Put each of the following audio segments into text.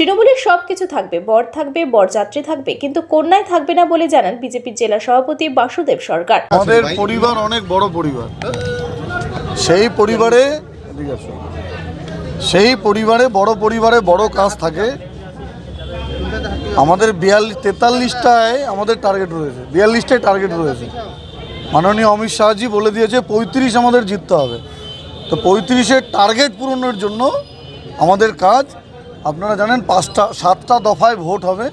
তৃণমূলের সব কিছু থাকবে, বর থাকবে, বরযাত্রী থাকবে, কিন্তু কন্যায় থাকবে না বলে জানান বিজেপির জেলা সভাপতি বাসুদেব সরকার। আমাদের পরিবার অনেক বড় পরিবার। সেই পরিবারে সেই পরিবারে বড় পরিবারে বড় কাজ থাকে। আমাদের বিয়াল্লিশ, তেতাল্লিশটায় আমাদের টার্গেট রয়েছে। বিয়াল্লিশটায় টার্গেট রয়েছে। মাননীয় অমিত শাহজি বলে দিয়েছে, পঁয়ত্রিশ আমাদের জিততে হবে। তো পঁয়ত্রিশের টার্গেট পূরণের জন্য আমাদের কাজ আপনারা জানেন পাঁচটা, সাতটা দফায় ভোট হবে,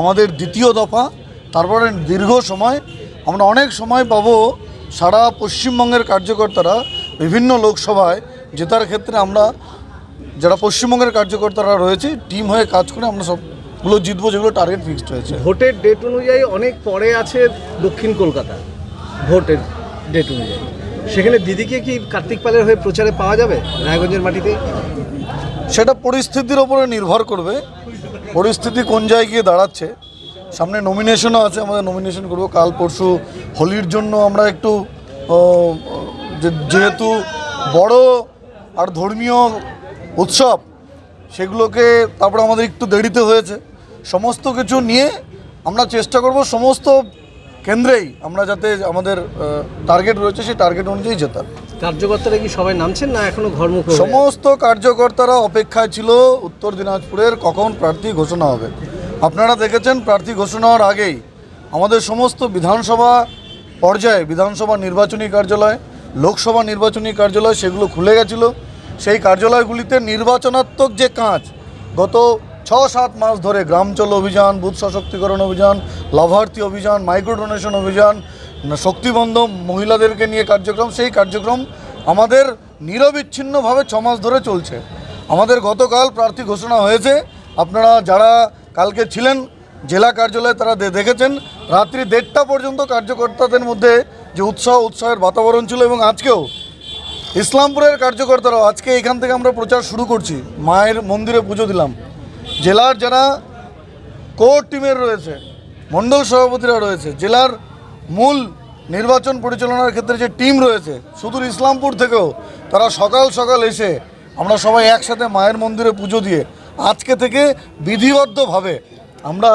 আমাদের দ্বিতীয় দফা। তারপরে দীর্ঘ সময় আমরা অনেক সময় পাবো সারা পশ্চিমবঙ্গের কার্যকর্তারা বিভিন্ন লোকসভায় জেতার ক্ষেত্রে আমরা যারা পশ্চিমবঙ্গের কার্যকর্তারা রয়েছে, টিম হয়ে কাজ করে আমরা সবগুলো জিতবো, যেগুলো টার্গেট ফিক্সড হয়েছে। ভোটের ডেট অনুযায়ী অনেক পরে আছে দক্ষিণ কলকাতা, ভোটের ডেট অনুযায়ী। সেখানে দিদিকে কি কার্তিক পালের হয়ে প্রচারে পাওয়া যাবে? রায়গঞ্জের মাটিতে? সেটা পরিস্থিতির ওপরে নির্ভর করবে। পরিস্থিতি কোন জায়গায় গিয়ে দাঁড়াচ্ছে। সামনে নমিনেশনও আছে আমাদের নমিনেশন করব। কাল পরশু হোলির জন্য আমরা একটু যেহেতু বড় আর ধর্মীয় উৎসব, সেগুলোকে তারপরে আমাদের একটু দেরিতে হয়েছে। সমস্ত কিছু নিয়ে আমরা চেষ্টা করব, সমস্ত কেন্দ্রেই আমরা যাতে আমাদের টার্গেট রয়েছে সেই টার্গেট অনুযায়ী জেতার কার্যকর্তারা কি সবাই নামছেন না এখনও ঘরমুখ সমস্ত কার্যকর্তারা অপেক্ষায় ছিল উত্তর দিনাজপুরের কখন প্রার্থী ঘোষণা হবে। আপনারা দেখেছেন প্রার্থী ঘোষণা হওয়ার আগেই আমাদের সমস্ত বিধানসভা পর্যায়ে বিধানসভা নির্বাচনী কার্যালয় লোকসভা নির্বাচনী কার্যালয় সেগুলো খুলে গেছিল। সেই কার্যালয়গুলিতে নির্বাচনাত্মক যে কাজ গত ছ সাত মাস ধরে গ্রাম চলো অভিযান, বুথ সশক্তিকরণ অভিযান, লাভার্থী অভিযান, মাইক্রো ডোনেশন অভিযান শক্তিবন্ধ মহিলাদেরকে নিয়ে কার্যক্রম, সেই কার্যক্রম আমাদের নিরবিচ্ছিন্নভাবে ছ মাস ধরে চলছে। আমাদের গতকাল প্রার্থী ঘোষণা হয়েছে। আপনারা যারা কালকে ছিলেন, জেলা কার্যালয়ে তারা দেখেছেন, রাত্রি দেড়টা পর্যন্ত কার্যকর্তাদের মধ্যে যে উৎসাহ, উৎসাহের বাতাবরণ ছিল এবং আজকেও ইসলামপুরের কার্যকর্তারাও আজকে এখান থেকে আমরা প্রচার শুরু করছি। মায়ের মন্দিরে পুজো দিলাম। জেলার যারা কোর টিমের রয়েছে মণ্ডল সভাপতিরা রয়েছে জেলার মূল নির্বাচন পরিচালনার ক্ষেত্রে যে টিম রয়েছে সুদূর ইসলামপুর থেকেও তারা সকাল সকাল এসে আমরা সবাই একসাথে মায়ের মন্দিরে পুজো দিয়ে আজকে থেকে বিধিবদ্ধভাবে আমরা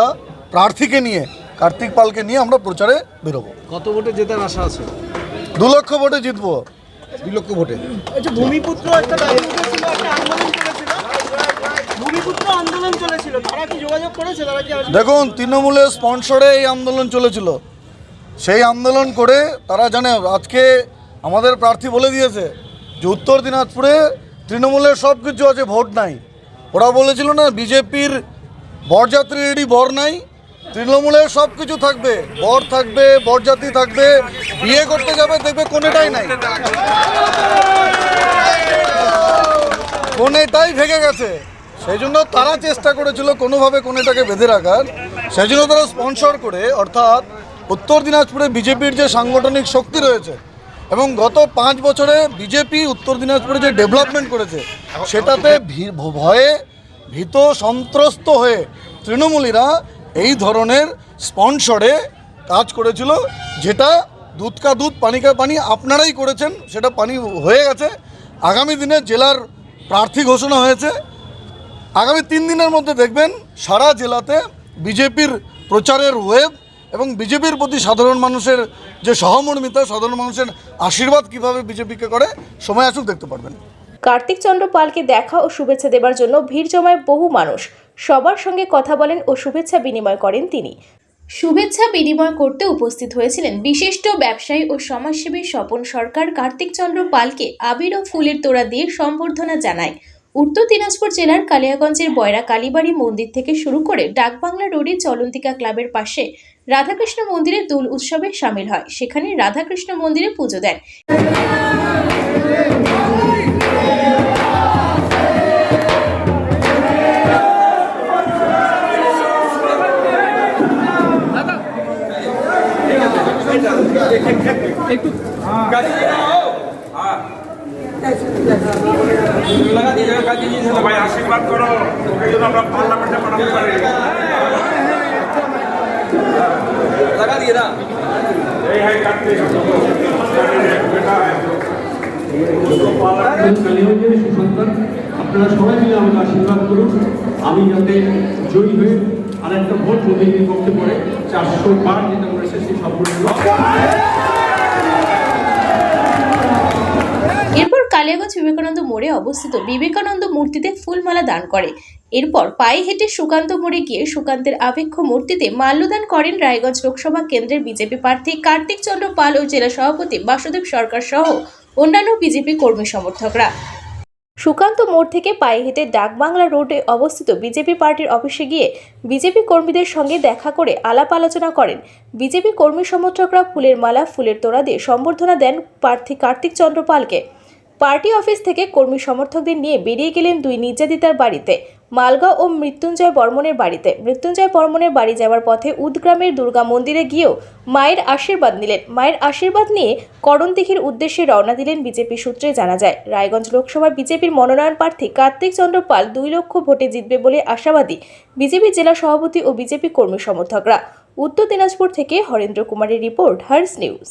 প্রার্থীকে নিয়ে কার্তিক পালকে নিয়ে আমরা প্রচারে বেরোবো। কত ভোটে জেতার আশা আছে? দু লক্ষ ভোটে জিতবো। দুই লক্ষ ভোটে। আচ্ছা ভূমিপুত্র একটা দেখুন, তৃণমূলের স্পন্সরে এই আন্দোলন চলেছিল। সেই আন্দোলন করে তারা জানে, আজকে আমাদের প্রার্থী বলে দিয়েছে যে উত্তর দিনাজপুরে তৃণমূলের সব কিছু আছে, ভোট নাই। ওরা বলেছিল না, বিজেপির বরযাত্রী রেডি বর নাই, তৃণমূলের সব কিছু থাকবে, বর থাকবে, বরযাত্রী থাকবে, বিয়ে করতে যাবে, দেখবে কোনেটাই নাই। কোনেটাই ভেঙে গেছে। সেই জন্য তারা চেষ্টা করেছিল কোনোভাবে কোনেটাকে বেঁধে রাখার। সেই জন্য তারা স্পন্সর করে, অর্থাৎ উত্তর দিনাজপুরে বিজেপির যে সাংগঠনিক শক্তি রয়েছে এবং গত পাঁচ বছরে বিজেপি উত্তর দিনাজপুরে যে ডেভেলপমেন্ট করেছে, সেটাতে ভয়ে ভীত, সন্ত্রস্ত হয়ে তৃণমূলীরা এই ধরনের স্পন্সরে কাজ করেছিল, যেটা দুধ কা দুধ, পানি কা পানি আপনারাই করেছেন, সেটা পানি হয়ে গেছে। আগামী দিনে জেলার প্রার্থী ঘোষণা হয়েছে। আগামী তিন দিনের মধ্যে দেখবেন সারা জেলাতে বিজেপির প্রচারের ওয়েব এবং বিজেপির প্রতি সাধারণ মানুষের যে সহমর্মিতা সাধারণ মানুষের আশীর্বাদ কীভাবে বিজেপিকে করে সময় আসুক দেখতে পারবেন। কার্তিক চন্দ্র পালকে দেখা ও শুভেচ্ছা দেবার জন্য ভিড় জমায় বহু মানুষ। সবার সঙ্গে কথা বলেন ও শুভেচ্ছা বিনিময় করেন তিনি। শুভেচ্ছা বিনিময় করতে উপস্থিত হয়েছিলেন বিশিষ্ট ব্যবসায়ী ও সমাজসেবী স্বপন সরকার কার্তিক চন্দ্র পালকে আবির ও ফুলের তোড়া দিয়ে সম্বর্ধনা জানায়। উত্তর দিনাজপুর জেলার কালিয়াগঞ্জের বয়রা কালীবাড়ি মন্দির থেকে শুরু করে ডাকবাংলা রোডে চলন্তিকা ক্লাবের পাশে রাধাকৃষ্ণ মন্দিরে দোল উৎসবে সামিল হয়। সেখানে রাধাকৃষ্ণ মন্দিরে পুজো দেন। আশীর্বাদ করো ওকে যেন আমরা পার্লামেন্টে পাঠাতে পারি লাগা দিয়ে এই আপনারা সবাই মিলে আমাকে আশীর্বাদ করুন। আমি যাতে জয়ী হয়ে আর একটা ভোট মোদীর পক্ষে পড়ে। চারশো বার যেটা আমরা এসেছি সম্পূর্ণ কালিয়াগঞ্জ বিবেকানন্দ মোড়ে অবস্থিত বিবেকানন্দ মূর্তিতে ফুলমালা দান করে। এরপর পায়ে হেঁটে সুকান্ত মোড়ে গিয়ে সুকান্তের আবেক্ষ মূর্তিতে মাল্যদান করেন রায়গঞ্জ লোকসভা কেন্দ্রের বিজেপি প্রার্থী কার্তিক চন্দ্র পাল ও জেলা সভাপতি বাসুদেব সরকার সহ অন্যান্য বিজেপি কর্মী সমর্থকরা। সুকান্ত মোড় থেকে পায়ে হেঁটে ডাকবাংলা রোডে অবস্থিত বিজেপি পার্টির অফিসে গিয়ে বিজেপি কর্মীদের সঙ্গে দেখা করে আলাপ আলোচনা করেন। বিজেপি কর্মী সমর্থকরা ফুলের মালা, ফুলের তোড়া দিয়ে সম্বর্ধনা দেন প্রার্থী কার্তিক চন্দ্র পালকে। পার্টি অফিস থেকে কর্মী সমর্থকদের নিয়ে বেরিয়ে গেলেন দুই নির্যাতিতার বাড়িতে। মালগাঁও ও মৃত্যুঞ্জয় বর্মনের বাড়িতে। মৃত্যুঞ্জয় বর্মনের বাড়ি যাওয়ার পথে উদগ্রামের দুর্গা মন্দিরে গিয়েও মায়ের আশীর্বাদ নিলেন। মায়ের আশীর্বাদ নিয়ে করণ করণদিঘির উদ্দেশ্যে রওনা দিলেন বিজেপি সূত্রে জানা যায়। রায়গঞ্জ লোকসভার বিজেপির মনোনয়ন প্রার্থী কার্তিক চন্দ্র পাল দুই লক্ষ ভোটে জিতবে বলে আশাবাদী বিজেপি জেলা সভাপতি ও বিজেপি কর্মী সমর্থকরা। উত্তর দিনাজপুর থেকে হরেন্দ্র কুমারের রিপোর্ট, হার্স নিউজ।